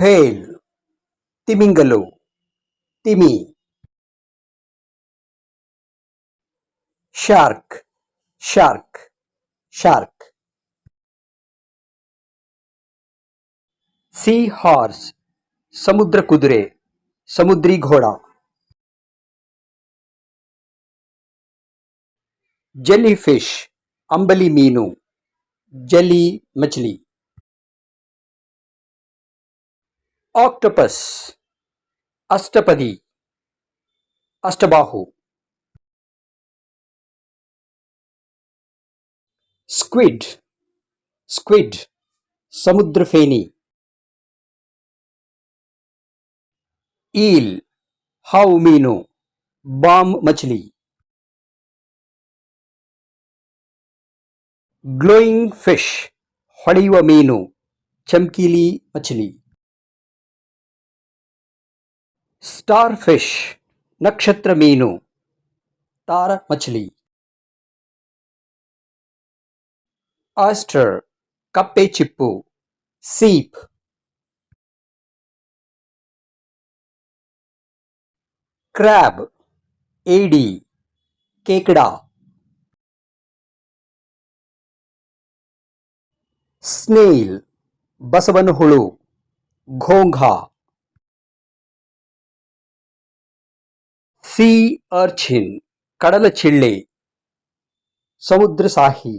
ಹೇಲ್ ತಿಮಿಂಗಲು. ತಿಮಿ. Shark. Shark. Shark. Sea horse. ಸಮುದ್ರ ಕುದುರೆ. ಸಮುದ್ರಿ ಘೋಡ. ಜೆಲ್ಲಿ ಫಿಶ್ ಅಂಬಲಿ ಮೀನು. ಜಲಿ ಮछली ऑक्टोपस अष्टपदी अष्टबाहु स्क्विड स्क्विड समुद्रफेनी ईल हाउ मीनो बाम मछली ग्लोइंग फ़िश हड़ीव मीनू चमकीली मछली స్టార్ ఫిష్ నక్షత్ర మీను తార మచిలి ఆస్టర్ కప్పే చిప్పు సీప్. క్రాబ్ ఏడి కేకడా. స్నేల్ బసవన్ హుళు ఘోంఘా. సీ అర్చిన్ కడల చెళ్ళే సముద్ర సాహి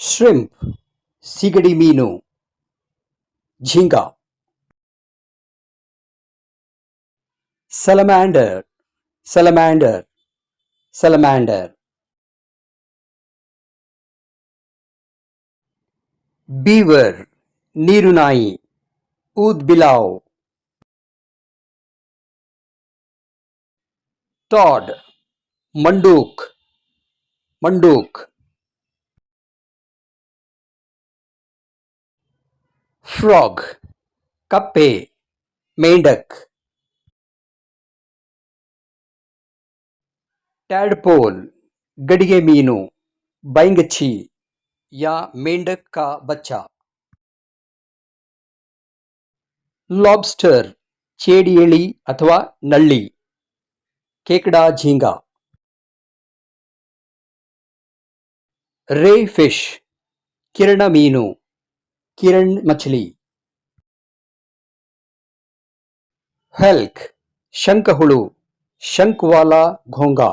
ష్రింప్ సిగడి మీను ఝింగా సెలమాండర్ సెలమాండర్ సెలమాండర్ బీవర్ నీరునాయి ఊద్ బిలావ్ Todd, Manduk, Manduk. Frog, Kappe, Mendak. Tadpole गडिगे मीनू बैंगछी या मेंढक का बच्चा लॉबस्टर चेड़ियली अथवा नल्ली ಕೇಕಡಾ ಝೀಂಗಾ. ರೇ ಫಿಶ್ ಕಿರಣ ಮೀನು ಕಿರಣ್ ಮಚ್ಲಿ ಹೆಲ್ಕ್ ಶಂಖಹುಳು ಶಂಕ್ವಾಲಾ ಘೋಂಗಾ